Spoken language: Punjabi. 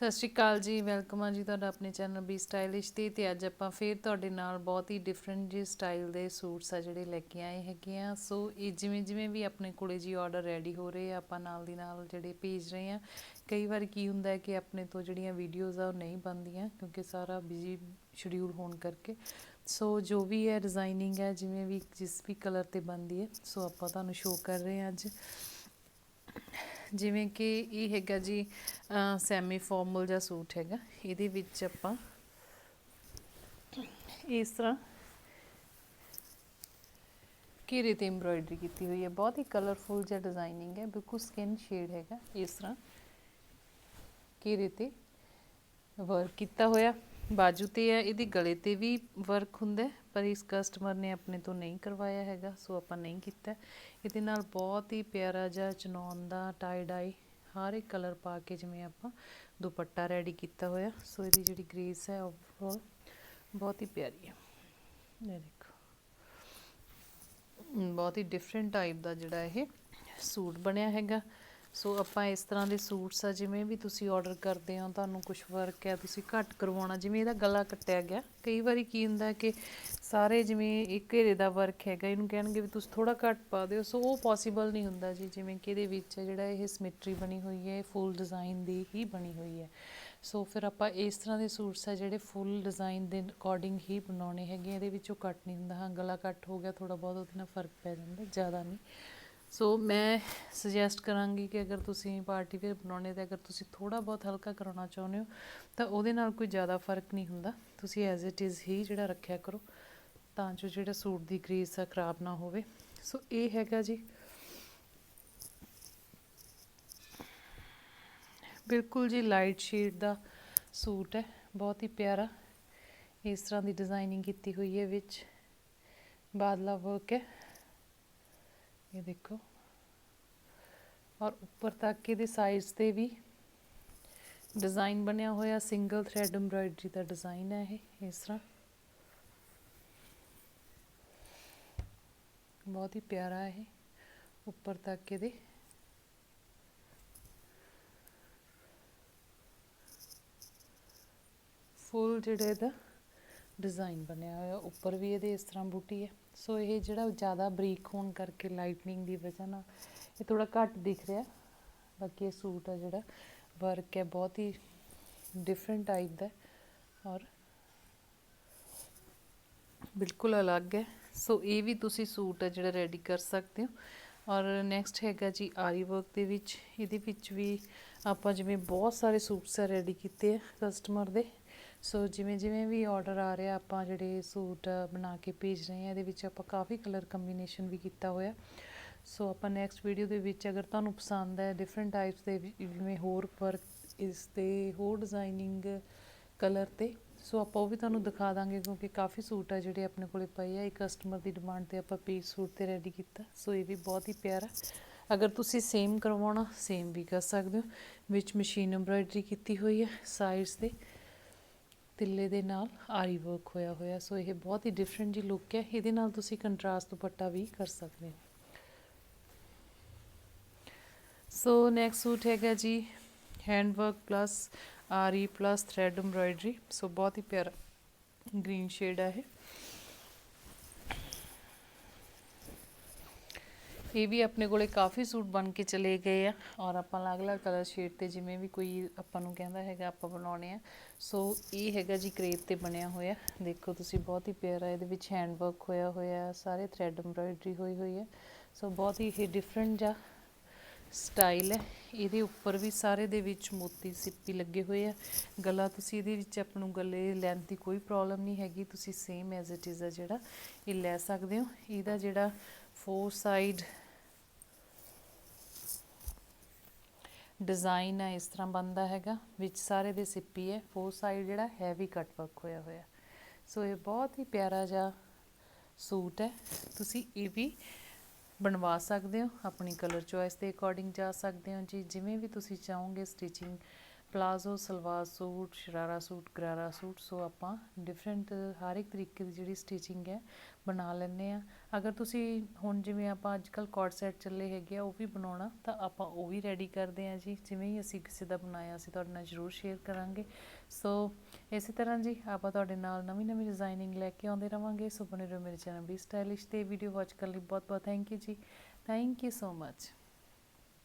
ਸਤਿ ਸ਼੍ਰੀ ਅਕਾਲ ਜੀ, ਵੈਲਕਮ ਆ ਜੀ ਤੁਹਾਡਾ ਆਪਣੇ ਚੈਨਲ ਬੀ ਸਟਾਈਲਿਸ਼ ਤੇ ਤੇ ਅੱਜ ਆਪਾਂ ਫੇਰ ਤੁਹਾਡੇ ਨਾਲ ਬਹੁਤ ਹੀ ਡਿਫਰੈਂਟ ਜਿਹੇ ਸਟਾਈਲ ਦੇ ਸੂਟਸ ਆ ਜਿਹੜੇ ਲੈ ਕੇ ਆਏ ਹੈਗੇ ਆ। ਸੋ ਇਹ ਜਿਵੇਂ ਜਿਵੇਂ ਵੀ ਆਪਣੇ ਕੋਲੇ ਜੀ ਆਰਡਰ ਰੈਡੀ ਹੋ ਰਹੇ ਆ, ਆਪਾਂ ਨਾਲ ਦੀ ਨਾਲ ਜਿਹੜੇ ਭੇਜ ਰਹੇ ਆ, ਕਈ ਵਾਰ ਕੀ ਹੁੰਦਾ ਹੈ ਕਿ ਆਪਣੇ ਤੋਂ ਜਿਹੜੀਆਂ ਵੀਡੀਓਜ਼ ਆ, ਉਹ ਨਹੀਂ ਬਣਦੀਆਂ ਕਿਉਂਕਿ ਸਾਰਾ ਬਿਜ਼ੀ ਸ਼ਡਿਊਲ ਹੋਣ ਕਰਕੇ। ਸੋ ਜੋ ਵੀ ਹੈ ਡਿਜ਼ਾਈਨਿੰਗ ਹੈ, ਜਿਵੇਂ ਵੀ ਜਿਸ ਵੀ ਕਲਰ ਤੇ ਬਣਦੀ ਹੈ ਸੋ ਆਪਾਂ ਤੁਹਾਨੂੰ ਸ਼ੋਅ ਕਰ ਰਹੇ ਹਾਂ ਅੱਜ। ਜਿਵੇਂ ਕਿ ਇਹ ਹੈਗਾ ਜੀ ਸੈਮੀ ਫਾਰਮਲ ਜਿਹਾ ਸੂਟ ਹੈਗਾ। ਇਹਦੇ ਵਿੱਚ ਆਪਾਂ ਇਸ ਤਰ੍ਹਾਂ ਘੇਰੇ ਤੇ ਐਮਬ੍ਰੋਇਡਰੀ ਕੀਤੀ ਹੋਈ ਹੈ। ਬਹੁਤ ਹੀ ਕਲਰਫੁਲ ਜਿਹਾ ਡਿਜ਼ਾਈਨਿੰਗ ਹੈ। ਬਿਲਕੁਲ ਸਕਿਨ ਸ਼ੇਡ ਹੈਗਾ। ਇਸ ਤਰ੍ਹਾਂ ਘੇਰੇ ਤੇ ਵਰਕ ਕੀਤਾ ਹੋਇਆ। ਬਾਜੂ ਤੇ ਹੈ, ਇਹਦੇ ਗਲੇ ਤੇ ਵੀ ਵਰਕ ਹੁੰਦਾ ਪਰ ਇਸ ਕਸਟਮਰ ਨੇ ਆਪਣੇ ਤੋਂ ਨਹੀਂ ਕਰਵਾਇਆ ਹੈਗਾ, ਸੋ ਆਪਾਂ ਨਹੀਂ ਕੀਤਾ। ਇਹਦੇ ਨਾਲ ਬਹੁਤ ਹੀ ਪਿਆਰਾ ਜਿਹਾ ਚਨੌਨ ਦਾ ਟਾਈ ਡਾਈ ਹਰ ਇੱਕ ਕਲਰ ਪਾ ਕੇ ਜਿਵੇਂ ਆਪਾਂ ਦੁਪੱਟਾ ਰੈਡੀ ਕੀਤਾ ਹੋਇਆ, ਸੋ ਇਹਦੀ ਜਿਹੜੀ ਗ੍ਰੇਸ ਹੈ ਓਵਰਆਲ ਬਹੁਤ ਹੀ ਪਿਆਰੀ ਹੈ। ਇਹ ਦੇਖੋ। ਬਹੁਤ ਹੀ ਡਿਫਰੈਂਟ ਟਾਈਪ ਦਾ ਜਿਹੜਾ ਇਹ ਸੂਟ ਬਣਿਆ ਹੈਗਾ। ਸੋ ਆਪਾਂ ਇਸ ਤਰ੍ਹਾਂ ਦੇ ਸੂਟਸ ਆ, ਜਿਵੇਂ ਵੀ ਤੁਸੀਂ ਆਰਡਰ ਕਰਦੇ ਹੋ, ਤੁਹਾਨੂੰ ਕੁਝ ਵਰਕ ਹੈ, ਤੁਸੀਂ ਘੱਟ ਕਰਵਾਉਣਾ, ਜਿਵੇਂ ਇਹਦਾ ਗਲਾ ਕੱਟਿਆ ਗਿਆ। ਕਈ ਵਾਰੀ ਕੀ ਹੁੰਦਾ ਕਿ ਸਾਰੇ ਜਿਵੇਂ ਇੱਕ ਘੇਰੇ ਦਾ ਵਰਕ ਹੈਗਾ, ਇਹਨੂੰ ਕਹਿਣਗੇ ਵੀ ਤੁਸੀਂ ਥੋੜਾ ਘੱਟ ਪਾ ਦਿਓ। ਸੋ ਉਹ ਪੋਸੀਬਲ ਨਹੀਂ ਹੁੰਦਾ ਜੀ, ਜਿਵੇਂ ਕਿ ਇਹਦੇ ਵਿੱਚ ਜਿਹੜਾ ਇਹ ਸਿਮੈਟਰੀ ਬਣੀ ਹੋਈ ਹੈ ਫੁੱਲ ਡਿਜ਼ਾਈਨ ਦੀ ਹੀ ਬਣੀ ਹੋਈ ਹੈ। ਸੋ ਫਿਰ ਆਪਾਂ ਇਸ ਤਰ੍ਹਾਂ ਦੇ ਸੂਟਸ ਆ, ਜਿਹੜੇ ਫੁੱਲ ਡਿਜ਼ਾਈਨ ਦੇ ਅਕੋਰਡਿੰਗ ਹੀ ਬਣਾਉਣੇ ਹੈਗੇ ਇਹਦੇ ਵਿੱਚੋਂ ਉਹ ਕੱਟ ਨਹੀਂ ਹੁੰਦਾ। ਹਾਂ, ਗਲਾ ਕੱਟ ਹੋ ਗਿਆ ਥੋੜਾ ਬਹੁਤ, ਉਹਦੇ ਨਾਲ ਫ਼ਰਕ ਪੈ ਜਾਂਦਾ, ਜ਼ਿਆਦਾ ਨਹੀਂ। ਸੋ ਮੈਂ ਸੁਜੈਸਟ ਕਰਾਂਗੀ ਕਿ ਅਗਰ ਤੁਸੀਂ ਪਾਰਟੀ ਵੇਅਰ ਬਣਾਉਣੇ ਤੇ ਅਗਰ ਤੁਸੀਂ ਥੋੜਾ ਬਹੁਤ ਹਲਕਾ ਕਰਾਉਣਾ ਚਾਹੁੰਦੇ ਹੋ, ਤਾਂ ਉਹਦੇ ਨਾਲ ਕੋਈ ਜ਼ਿਆਦਾ ਫ਼ਰਕ ਨਹੀਂ ਹੁੰਦਾ। ਤੁਸੀਂ ਐਜ਼ ਇਟ ਇਜ਼ ਹੀ ਜਿਹੜਾ ਰੱਖਿਆ ਕਰੋ, ਤਾਂ ਜੋ ਜਿਹੜਾ ਸੂਟ ਦੀ ਗ੍ਰੇਸ ਆ ਖਰਾਬ ਨਾ ਹੋਵੇ। ਸੋ ਇਹ ਹੈਗਾ ਜੀ। ਬਿਲਕੁਲ ਜੀ ਲਾਈਟ ਸ਼ੇਡ ਦਾ ਸੂਟ ਹੈ, ਬਹੁਤ ਹੀ ਪਿਆਰਾ। ਇਸ ਤਰ੍ਹਾਂ ਦੀ ਡਿਜ਼ਾਈਨਿੰਗ ਕੀਤੀ ਹੋਈ ਹੈ, ਵਿੱਚ ਬਾਦਲਾ ਵਰਕ ਹੈ। ਇਹ ਦੇਖੋ। ਔਰ ਉੱਪਰ ਤੱਕ ਇਹਦੇ ਸਾਈਜ਼ ਤੇ ਵੀ ਡਿਜ਼ਾਈਨ ਬਣਿਆ ਹੋਇਆ ਸਿੰਗਲ ਥ੍ਰੈਡ ਐਮਬ੍ਰਾਇਡਰੀ ਦਾ ਡਿਜ਼ਾਈਨ ਹੈ ਇਹ, ਇਸ ਤਰ੍ਹਾਂ। ਬਹੁਤ ਹੀ ਪਿਆਰਾ ਹੈ ਉੱਪਰ ਤੱਕ ਇਹਦੇ। ਫੁੱਲ ਜਿਹੜੇ ਦਾ ਡਿਜ਼ਾਈਨ ਬਣਿਆ ਹੋਇਆ, ਉੱਪਰ ਵੀ ਇਹਦੇ ਇਸ ਤਰ੍ਹਾਂ ਬੂਟੀ ਹੈ। ਸੋ ਇਹ ਜਿਹੜਾ ਜ਼ਿਆਦਾ ਬਰੀਕ ਹੋਣ ਕਰਕੇ ਲਾਈਟਨਿੰਗ ਦੀ ਵਜ੍ਹਾ ਨਾਲ ਇਹ ਥੋੜਾ ਘੱਟ ਦਿਖ ਰਿਹਾ। ਬਾਕੀ ਇਹ ਸੂਟ ਆ ਜਿਹੜਾ ਵਰਕ ਹੈ, ਬਹੁਤ ਹੀ ਡਿਫਰੈਂਟ ਟਾਈਪ ਦਾ ਔਰ ਬਿਲਕੁਲ ਅਲੱਗ ਹੈ। ਸੋ ਇਹ ਵੀ ਤੁਸੀਂ ਸੂਟ ਹੈ ਜਿਹੜਾ ਰੈਡੀ ਕਰ ਸਕਦੇ ਹੋ। ਔਰ ਨੈਕਸਟ ਹੈਗਾ ਜੀ ਆਰੀ ਵਰਕ ਦੇ ਵਿੱਚ। ਇਹਦੇ ਵਿੱਚ ਵੀ ਆਪਾਂ ਜਿਵੇਂ ਬਹੁਤ ਸਾਰੇ ਸੂਟਸ ਆ ਰੈਡੀ ਕੀਤੇ ਆ ਕਸਟਮਰ ਦੇ। ਸੋ ਜਿਵੇਂ ਜਿਵੇਂ ਵੀ ਆਰਡਰ ਆ ਰਿਹਾ, ਆਪਾਂ ਜਿਹੜੇ ਸੂਟ ਬਣਾ ਕੇ ਭੇਜ ਰਹੇ ਹਾਂ, ਇਹਦੇ ਵਿੱਚ ਆਪਾਂ ਕਾਫੀ ਕਲਰ ਕੰਬੀਨੇਸ਼ਨ ਵੀ ਕੀਤਾ ਹੋਇਆ। ਸੋ ਆਪਾਂ ਨੈਕਸਟ ਵੀਡੀਓ ਦੇ ਵਿੱਚ ਅਗਰ ਤੁਹਾਨੂੰ ਪਸੰਦ ਹੈ ਡਿਫਰੈਂਟ ਟਾਈਪਸ ਦੇ ਜਿਵੇਂ ਹੋਰ ਵਰਕ ਇਸ ਤੇ, ਹੋਰ ਡਿਜ਼ਾਈਨਿੰਗ ਕਲਰ ਤੇ ਸੋ ਆਪਾਂ ਉਹ ਵੀ ਤੁਹਾਨੂੰ ਦਿਖਾ ਦਾਂਗੇ ਕਿਉਂਕਿ ਕਾਫੀ ਸੂਟ ਆ ਜਿਹੜੇ ਆਪਣੇ ਕੋਲੇ ਪਏ ਆ। ਇੱਕ ਕਸਟਮਰ ਦੀ ਡਿਮਾਂਡ ਤੇ ਆਪਾਂ ਪੀਸ ਸੂਟ ਤੇ ਰੈਡੀ ਕੀਤਾ। ਸੋ ਇਹ ਵੀ ਬਹੁਤ ਹੀ ਪਿਆਰਾ। ਅਗਰ ਤੁਸੀਂ ਸੇਮ ਕਰਵਾਉਣਾ ਸੇਮ ਵੀ ਕਰ ਸਕਦੇ ਹੋ। ਵਿੱਚ ਮਸ਼ੀਨ ਐਮਬ੍ਰਾਇਡਰੀ ਕੀਤੀ ਹੋਈ ਹੈ ਸਾਈਡਸ ਤੇ। ਤਿੱਲੇ ਦੇ ਨਾਲ ਆਰੀ ਵਰਕ ਹੋਇਆ ਹੋਇਆ। ਸੋ ਇਹ ਬਹੁਤ ਹੀ ਡਿਫਰੈਂਟ ਜੀ ਲੁੱਕ ਹੈ। ਇਹਦੇ ਨਾਲ ਤੁਸੀਂ ਕੰਟਰਾਸਟ ਦੁਪੱਟਾ ਵੀ ਕਰ ਸਕਦੇ ਹੋ। ਸੋ ਨੈਕਸਟ ਸੂਟ ਹੈਗਾ ਜੀ ਹੈਂਡ ਵਰਕ ਪਲੱਸ ਆਰੀ ਪਲੱਸ ਥ੍ਰੈਡ ਐਮਬ੍ਰਾਇਡਰੀ ਸੋ ਬਹੁਤ ਹੀ ਪਿਆਰਾ ਗ੍ਰੀਨ ਸ਼ੇਡ ਹੈ ਇਹ। ਇਹ ਵੀ ਆਪਣੇ ਕੋਲੇ ਕਾਫੀ ਸੂਟ ਬਣ ਕੇ ਚਲੇ ਗਏ ਆ। ਔਰ ਆਪਾਂ ਅਲੱਗ-ਅਲੱਗ ਕਲਰ ਸ਼ੇਡ ਤੇ ਜਿਵੇਂ ਵੀ ਕੋਈ ਆਪਾਂ ਨੂੰ ਕਹਿੰਦਾ ਹੈਗਾ ਆਪਾਂ ਬਣਾਉਣੇ ਆ। ਸੋ ਇਹ ਹੈਗਾ ਜੀ ਕ੍ਰੇਪ ਤੇ ਬਣਿਆ ਹੋਇਆ। ਦੇਖੋ ਤੁਸੀਂ ਬਹੁਤ ਹੀ ਪਿਆਰਾ ਇਹਦੇ ਵਿੱਚ ਹੈਂਡ ਵਰਕ ਹੋਇਆ ਹੋਇਆ, ਸਾਰੇ ਥ੍ਰੈਡ ਐਮਬ੍ਰਾਇਡਰੀ ਹੋਈ ਹੋਈ ਹੈ। ਸੋ ਬਹੁਤ ਹੀ ਇਹ ਡਿਫਰੈਂਟ ਜਾਂ ਸਟਾਈਲ ਹੈ। ਇਹਦੇ ਉੱਪਰ ਵੀ ਸਾਰੇ ਦੇ ਵਿੱਚ ਮੋਤੀ ਸਿੱਪੀ ਲੱਗੇ ਹੋਏ ਆ। ਗਲਾ ਤੁਸੀਂ ਇਹਦੇ ਵਿੱਚ ਆਪ ਨੂੰ ਗਲੇ ਲੈਂਥ ਦੀ ਕੋਈ ਪ੍ਰੋਬਲਮ ਨਹੀਂ ਹੈਗੀ। ਤੁਸੀਂ ਸੇਮ ਐਜ਼ ਇਟ ਇਜ਼ ਆ ਜਿਹੜਾ ਇਹ ਲੈ ਸਕਦੇ ਹੋ। ਇਹਦਾ ਜਿਹੜਾ ਫੋਰ ਸਾਈਡ ਡਿਜ਼ਾਈਨ ਹੈ, ਇਸ ਤਰ੍ਹਾਂ ਬੰਦਾ ਹੈਗਾ। ਵਿੱਚ ਸਾਰੇ ਦੇ ਸਿੱਪੀ ਹੈ ਫੋਰ ਸਾਈਡ ਜਿਹੜਾ ਹੈਵੀ ਕੱਟ ਵਰਕ ਹੋਇਆ ਹੋਇਆ। ਸੋ ਇਹ ਬਹੁਤ ਹੀ ਪਿਆਰਾ ਜਿਹਾ ਸੂਟ ਹੈ। ਤੁਸੀਂ ਇਹ ਵੀ ਬਣਵਾ ਸਕਦੇ ਹੋ, ਆਪਣੀ ਕਲਰ ਚੋਇਸ ਦੇ ਅਕੋਰਡਿੰਗ ਜਾ ਸਕਦੇ ਹੋ ਜੀ। ਜਿਵੇਂ ਵੀ ਤੁਸੀਂ ਚਾਹੋਗੇ stitching palazzo salwar suit, sharara suit, gharara suit so ਆਪਾਂ ਡਿਫਰੈਂਟ ਹਰ ਇੱਕ ਤਰੀਕੇ ਦੀ ਜਿਹੜੀ ਸਟਿਚਿੰਗ ਹੈ ਬਣਾ ਲੈਂਦੇ ਹਾਂ। ਅਗਰ ਤੁਸੀਂ ਹੁਣ ਜਿਵੇਂ ਆਪਾਂ ਅੱਜ ਕੱਲ੍ਹ ਕੋਡ ਸੈਟ ਚੱਲੇ ਹੈਗੇ ਆ, ਉਹ ਵੀ ਬਣਾਉਣਾ, ਤਾਂ ਆਪਾਂ ਉਹ ਵੀ ਰੈਡੀ ਕਰਦੇ ਹਾਂ ਜੀ। ਜਿਵੇਂ ਹੀ ਅਸੀਂ ਕਿਸੇ ਦਾ ਬਣਾਇਆ, ਅਸੀਂ ਤੁਹਾਡੇ ਨਾਲ ਜ਼ਰੂਰ ਸ਼ੇਅਰ ਕਰਾਂਗੇ। ਸੋ ਇਸੇ ਤਰ੍ਹਾਂ ਜੀ, ਆਪਾਂ ਤੁਹਾਡੇ ਨਾਲ ਨਵੀਂ ਨਵੀਂ ਡਿਜ਼ਾਈਨਿੰਗ ਲੈ ਕੇ ਆਉਂਦੇ ਰਵਾਂਗੇ। ਸੋ ਬਣੇ ਰਹੋ ਮੇਰੇ ਚੈਨਲ ਵੀ ਸਟਾਈਲਿਸ਼ ਤੇ। ਵੀਡੀਓ ਵਾਚ ਕਰਨ ਲਈ ਬਹੁਤ ਬਹੁਤ ਥੈਂਕ ਯੂ ਜੀ। Thank you so much